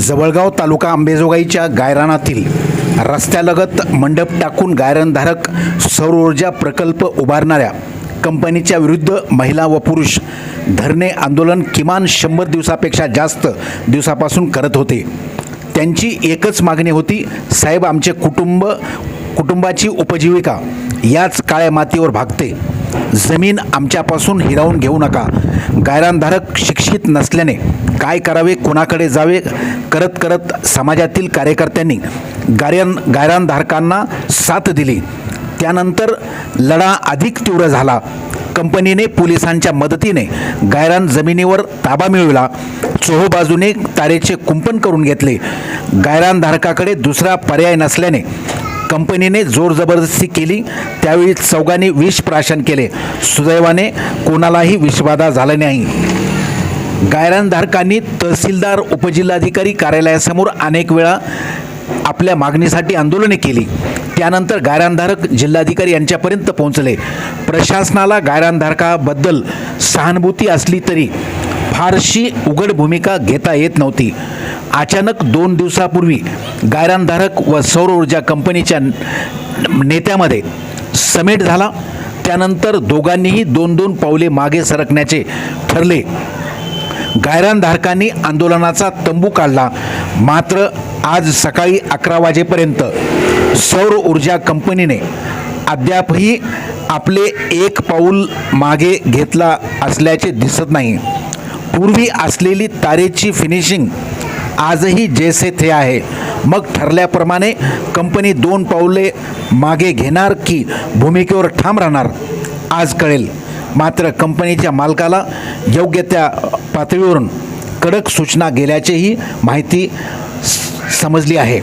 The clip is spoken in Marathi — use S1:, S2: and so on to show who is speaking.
S1: जवळगाव तालुका अंबेजोगाईच्या गायरानातील रस्त्यालगत मंडप टाकून गायरनधारक सौर ऊर्जा प्रकल्प उभारणाऱ्या कंपनीच्या विरुद्ध महिला व पुरुष धरणे आंदोलन किमान शंभर दिवसापेक्षा जास्त दिवसापासून करत होते. त्यांची एकच मागणी होती साहेब आमचे कुटुंब कुटुंबाची उपजीविका याच काळ्या मातीवर भागते. जमीन आमच्यापासून हिरावून घेऊ नका. गायरानधारक शिक्षित नसल्याने काय करावे कोणाकडे जावे करत करत समाजातील कार्यकर्त्यांनी गायरान गायरानधारकांना साथ दिली. त्यानंतर लढा अधिक तीव्र झाला. कंपनीने पोलिसांच्या मदतीने गायरान जमिनीवर ताबा मिळवला. चोहोबाजूने तारेचे कुंपण करून घेतले. गायरानधारकाकडे दुसरा पर्याय नसल्याने कंपनीने जोर जबरदस्ती केली. त्यावेळी चौघांनी विष प्राशन केले. सुदैवाने कोणालाही विषबाधा झाला नाही. गायरानधारकांनी तहसीलदार उपजिल्हाधिकारी कार्यालयासमोर अनेक वेळा आपल्या मागणीसाठी आंदोलने केली. त्यानंतर गायरानधारक जिल्हाधिकारी यांच्यापर्यंत पोहोचले. प्रशासनाला गायरानधारकाबद्दल सहानुभूती असली तरी फारशी उघड भूमिका घेता येत नव्हती. अचानक दोन दिवसापूर्वी गायरानधारक व सौर ऊर्जा कंपनीच्या नेत्यामध्ये समेट झाला. त्यानंतर दोघांनीही दोन दोन पावले मागे सरकण्याचे ठरले. गायरानधारकांनी आंदोलनाचा तंबू काढला. मात्र आज सकाळी अकरा वाजेपर्यंत सौर ऊर्जा कंपनीने अद्यापही आपले एक पाऊल मागे घेतला असल्याचे दिसत नाही. पूर्वी असलेली तारेची फिनिशिंग आजही जैसे थे आहे. मग ठरल्याप्रमाणे कंपनी दोन पाऊले मागे घेणार की भूमिकेवर ठाम राहणार आज कळेल. मात्र कंपनीच्या मालकाला योग्य त्या पातळीवरून कडक सूचना गेल्याचीही माहिती समजली आहे.